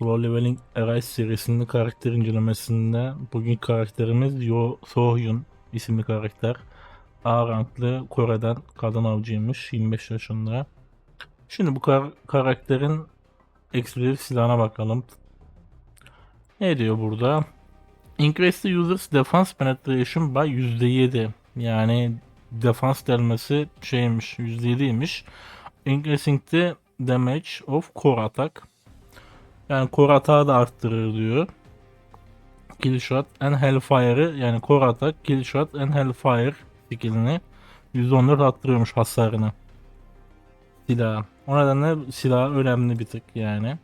Pro Leveling Arise serisinin karakter incelemesinde bugün karakterimiz Yo Sohyun isimli karakter. A ranklı Kore'den kadın avcıymış 25 yaşında. Şimdi bu kar- karakterin eksplosif silahına bakalım. Ne diyor burada? Increase the user's defense penetration by %7. Yani defans delmesi şeymiş %7'ymiş. Increasing the damage of core attack. Yani core atağı da arttırır diyor. Kill shot and hellfire'ı yani core atak, kill shot and hellfire skillini %14 arttırıyormuş hasarını. Silah. O nedenle silah önemli bir tık yani.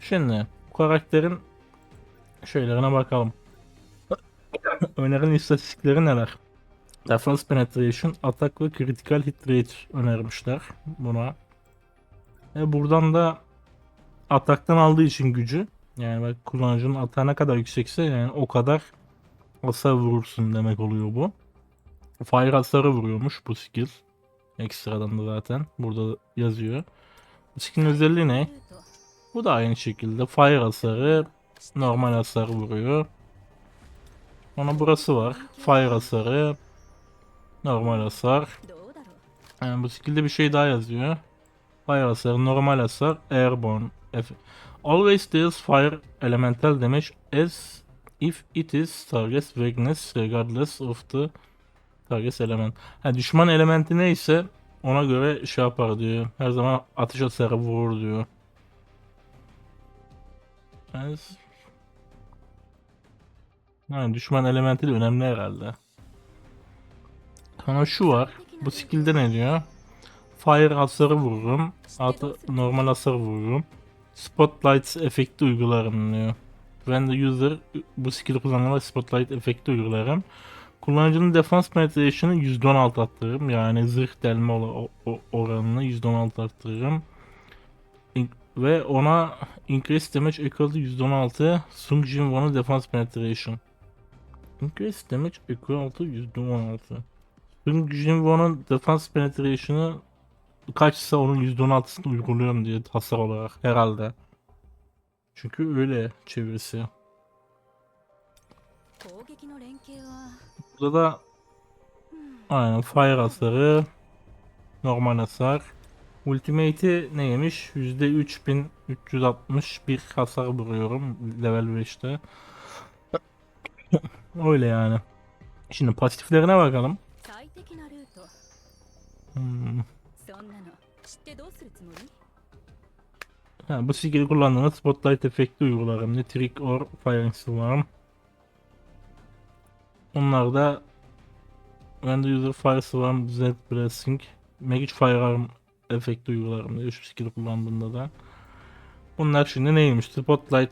Şimdi bu karakterin şeylerine bakalım. Önerilen istatistikleri neler? Defense penetration, atak ve critical hit rate önermişler buna. E buradan da ataktan aldığı için gücü. Yani bak kullanıcının atağı ne kadar yüksekse yani o kadar hasar vurursun demek oluyor bu. Fire hasarı vuruyormuş bu skill. Ekstradan da zaten burada yazıyor. Bu skill'in özelliği ne? Bu da aynı şekilde fire hasarı normal hasar vuruyor. Ona burası var. Fire hasarı normal hasar. Yani bu skill'de bir şey daha yazıyor. Fire hasarı normal hasar airborne Always deals fire elemental damage as if it is target's weakness regardless of the target's element. Ha, düşman elementi neyse ona göre şey yapar diyor. Her zaman atış hasarı vurur diyor. Yani, yani düşman elementi de önemli herhalde. Sonra şu var. Bu skill'de ne diyor? Fire hasarı vururum. Artı normal hasar vururum. Spotlight efekti uygularım diyor. When the user bu skill'i kullanarak Spotlight efekti uygularım. Kullanıcının defense penetration'ı %16 arttırırım. Yani zırh delme oranını %16 arttırırım. Ve ona increase damage equal to %16 Sung Jin Won'un defense penetration. Increase damage equal to %16. Sung Jin Won'un defense penetration'ı kaçsa onun %16'sını uyguluyorum diye hasar olarak herhalde. Çünkü öyle çevirisi. Burada da aynen fire hasarı, normal hasar. Ultimate'i neymiş? %3361 hasar vuruyorum level 5'te. öyle yani. Şimdi pasiflerine bakalım. Hmm. そんなの知ってどうするつもり Ha, bu skill'i kullandığında spotlight efekti uygularım. Ne trick or firing swarm. Onlar da when the user fire swarm z blessing magic firearm efekti uygularım diyor şu skill'i kullandığında da. Bunlar şimdi neymiş? Spotlight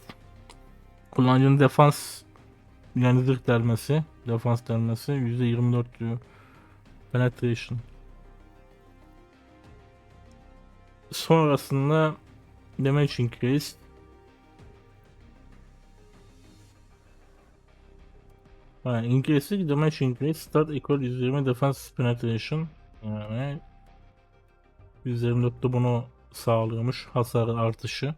kullanıcının defans yani zırh delmesi, defans delmesi %24 diyor. Penetration. Sonrasında Damage increase. Ha, increase damage increase start equal 120 defense penetration. Yani 124'te bunu sağlıyormuş hasar artışı.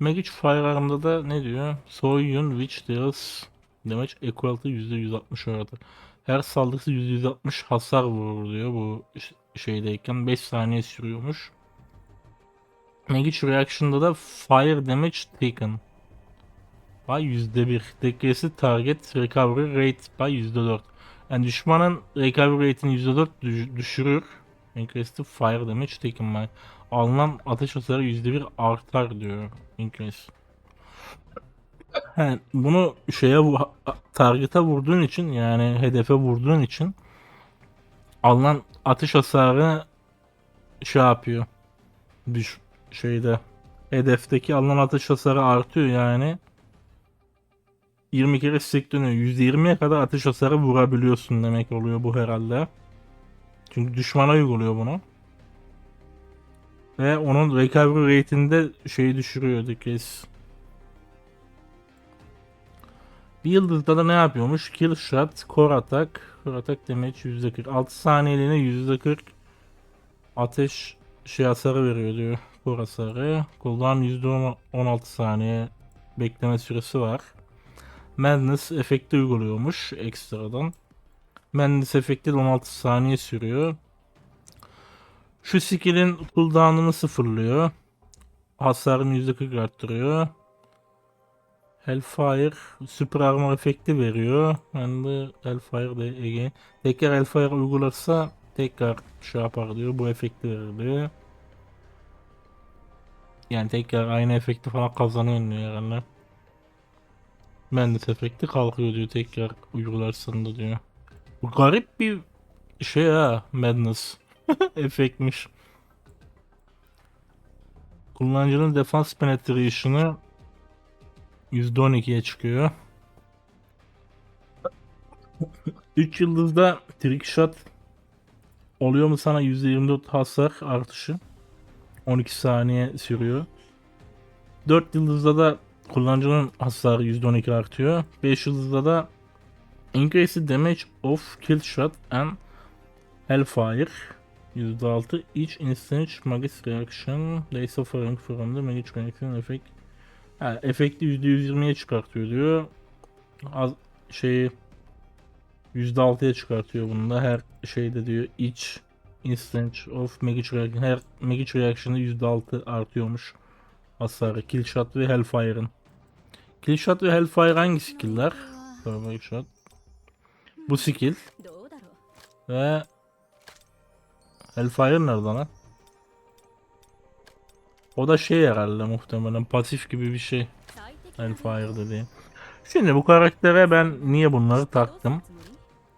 Magic Firearm'da da ne diyor? Soyun which deals damage equal to %160 orada. Her saldırısı %160 hasar vurur diyor bu şeydeyken 5 saniye sürüyormuş. Magic Reaction'da da Fire Damage Taken. By %1. Decrease Target Recovery Rate by %4. Yani düşmanın recovery rate'ini %4 düş- düşürür. Increase the Fire Damage Taken by. Alınan ateş hasarı %1 artar diyor. Increase. He, bunu şeye target'a vurduğun için yani hedefe vurduğun için alınan ateş hasarı şey yapıyor. Düş şeyde hedefteki alınan ateş hasarı artıyor yani 20 kere stack dönüyor. %20'ye kadar ateş hasarı vurabiliyorsun demek oluyor bu herhalde. Çünkü düşmana uyguluyor bunu. Ve onun recovery rate'inde şeyi düşürüyor decrease. Bir yıldızda da ne yapıyormuş? Kill shot, core attack, core attack damage %40. 6 saniyeliğine %40 ateş şey hasarı veriyor diyor. Kor hasarı. Cooldown %16 saniye bekleme süresi var. Madness efekti uyguluyormuş ekstradan. Madness efekti de 16 saniye sürüyor. Şu skill'in cooldown'ını sıfırlıyor. Hasarını %40 arttırıyor. Hellfire süper armor efekti veriyor. Ben de Hellfire de again. Tekrar Hellfire uygularsa tekrar şey yapar diyor. Bu efekti verir. Yani tekrar aynı efekti falan kazanıyor diyor herhalde. Mendes efekti kalkıyor diyor tekrar uygularsan da diyor. Bu garip bir şey ha Madness efektmiş. Kullanıcının defense penetration'ı %12'ye çıkıyor. 3 yıldızda trick shot oluyor mu sana %24 hasar artışı. 12 saniye sürüyor. 4 yıldızda da kullanıcının hasarı %12 artıyor. 5 yıldızda da increase damage of kill shot and hellfire %6 each instant magic reaction they suffering from the magic reaction effect Ha, efekti %120'ye çıkartıyor diyor. Az şeyi %6'ya çıkartıyor bunu da her şeyde diyor each Instant of Magic Reaction. Her Magic Reaction'ı %6 artıyormuş hasarı. Killshot ve Hellfire'ın. Killshot ve Hellfire hangi skill'ler? Survival Shot. Bu skill. Ve Hellfire nerede lan? O da şey herhalde muhtemelen pasif gibi bir şey. Hellfire dediğim. Şimdi bu karaktere ben niye bunları taktım?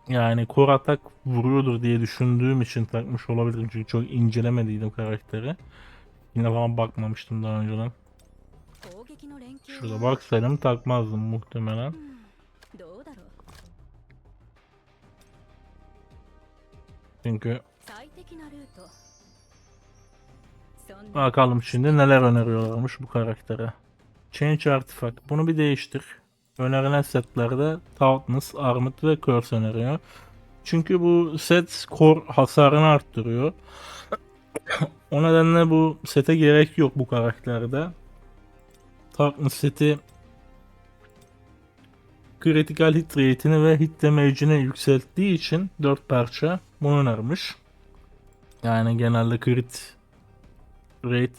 yani core atak vuruyordur diye düşündüğüm için takmış olabilirim. Çünkü çok incelemediydim karakteri. Yine falan bakmamıştım daha önceden. Şurada baksaydım takmazdım muhtemelen. Çünkü Bakalım şimdi neler öneriyorlarmış bu karaktere. Change artifact. Bunu bir değiştir. Önerilen setlerde Toughness, Armor ve Curse öneriyor. Çünkü bu set core hasarını arttırıyor. o nedenle bu sete gerek yok bu karakterde. Toughness seti critical hit rate'ini ve hit damage'ini yükselttiği için 4 parça bunu önermiş. Yani genelde crit rate,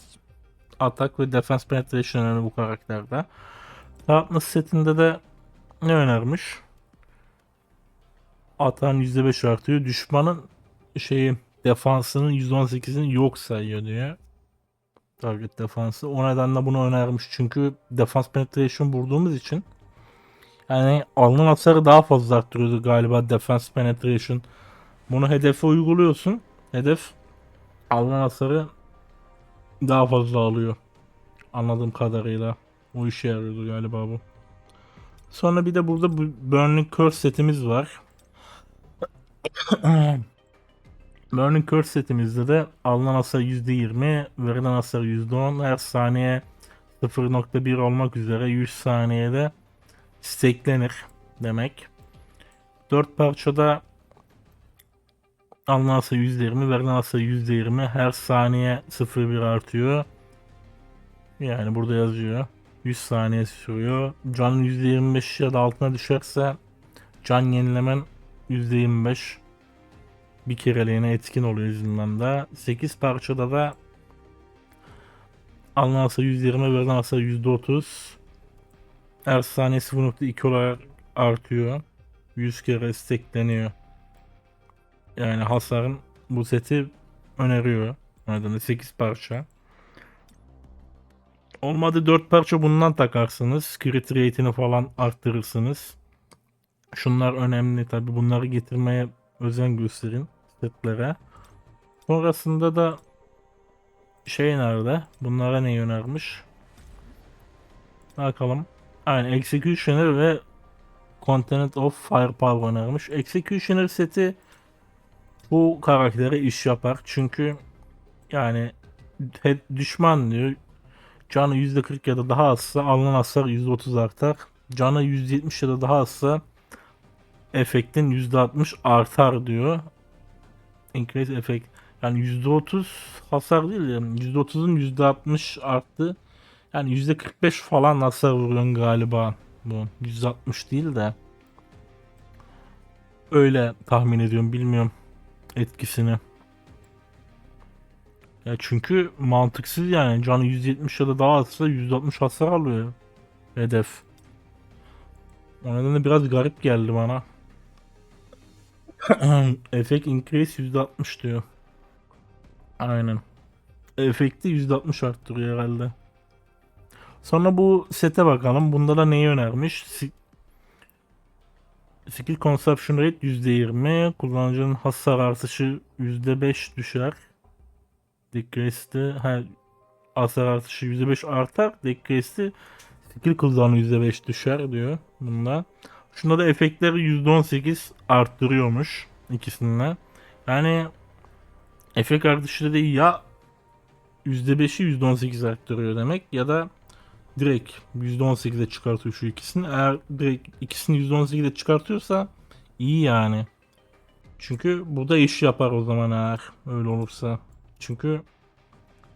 atak ve defense penetration bu karakterde. Toughness setinde de ne önermiş? Atağın %5 artıyor. Düşmanın şeyi defansının %18'ini yok sayıyor diyor. Target defansı. O nedenle bunu önermiş. Çünkü defans penetration vurduğumuz için yani alınan hasarı daha fazla arttırıyordu galiba defense penetration. Bunu hedefe uyguluyorsun. Hedef alınan hasarı daha fazla alıyor. Anladığım kadarıyla. O işe yarıyordu galiba bu. Sonra bir de burada bu Burning Curse setimiz var. Burning Curse setimizde de alınan hasar %20, verilen hasar %10, her saniye 0.1 olmak üzere 100 saniyede stacklenir demek. 4 parçada alınan hasar %20, verilen hasar %20, her saniye 0.1 artıyor. Yani burada yazıyor. 100 saniye sürüyor. Canın %25 ya da altına düşerse can yenilemen %25 bir kereliğine etkin oluyor yüzünden de. 8 parçada da alınan hasar %20 verilen hasar %30 her saniye 0.2 olarak artıyor. 100 kere stackleniyor. Yani hasarın bu seti öneriyor. O nedenle 8 parça. Olmadı 4 parça bundan takarsınız. Crit rate'ini falan arttırırsınız. Şunlar önemli tabi. Bunları getirmeye özen gösterin setlere. Sonrasında da şey nerede? Bunlara ne önermiş? Bakalım. Aynen Executioner ve Content of Firepower önermiş. Executioner seti bu karaktere iş yapar. Çünkü yani düşman diyor canı %40 ya da daha azsa alınan hasar %30 artar. Canı %70 ya da daha azsa efektin %60 artar diyor. Increase effect. Yani %30 hasar değil yani %30'un %60 arttı. Yani %45 falan hasar vuruyorsun galiba bu. %60 değil de. Öyle tahmin ediyorum bilmiyorum etkisini. Ya çünkü mantıksız yani canı 170 ya da daha azsa 160 hasar alıyor hedef. O nedenle biraz garip geldi bana. Efekt increase %60 diyor. Aynen. Efekti %60 arttırıyor herhalde. Sonra bu sete bakalım. Bunda da neyi önermiş? Si- Skill consumption rate %20. Kullanıcının hasar artışı %5 düşer. Decrease'de ha, hasar artışı %5 artar. Decrease'de skill cooldown'u %5 düşer diyor bunda. Şunda da efektleri %18 arttırıyormuş ikisinden. Yani efekt artışı da ya %5'i %18 arttırıyor demek ya da direkt %18'e çıkartıyor şu ikisini. Eğer direkt ikisini %18'e çıkartıyorsa iyi yani. Çünkü burada iş yapar o zaman eğer öyle olursa. Çünkü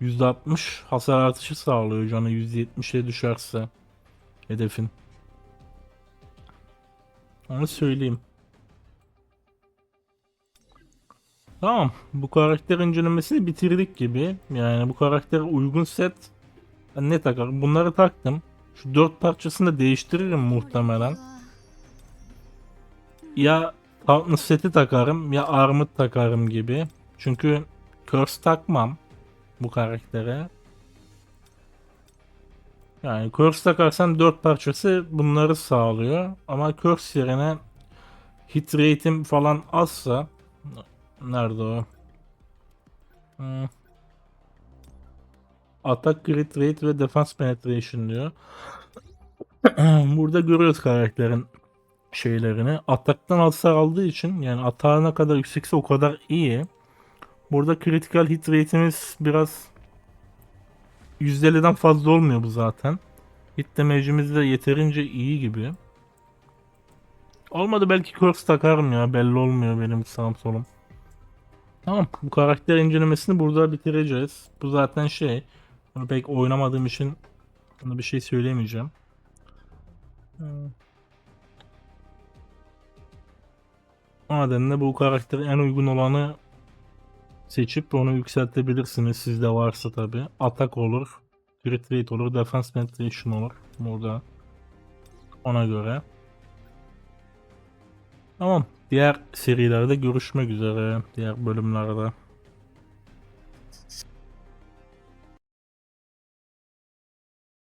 %60 hasar artışı sağlıyor canı %70'e düşerse hedefin. Onu söyleyeyim. Tamam. Bu karakter incelemesini bitirdik gibi. Yani bu karaktere uygun set ne takarım? Bunları taktım. Şu dört parçasını da değiştiririm muhtemelen. Ya Toughness seti takarım ya Armor takarım gibi. Çünkü Curse takmam bu karaktere. Yani Curse takarsan dört parçası bunları sağlıyor. Ama Curse yerine hit rate'im falan azsa nerede o? Hmm. Attack crit rate ve defense penetration diyor. Burada görüyoruz karakterin şeylerini. Ataktan hasar aldığı için yani atağı ne kadar yüksekse o kadar iyi. Burada critical hit rate'imiz biraz %50'den fazla olmuyor bu zaten. Hit damage'imiz de yeterince iyi gibi. Olmadı belki curse takarım ya belli olmuyor benim sağım solum. Tamam bu karakter incelemesini burada bitireceğiz. Bu zaten şey. Bunu pek oynamadığım için buna bir şey söyleyemeyeceğim. Hmm. O nedenle bu karaktere en uygun olanı seçip onu yükseltebilirsiniz sizde varsa tabi. Atak olur, crit rate olur, defense penetration olur burada. Ona göre. Tamam. Diğer serilerde görüşmek üzere. Diğer bölümlerde.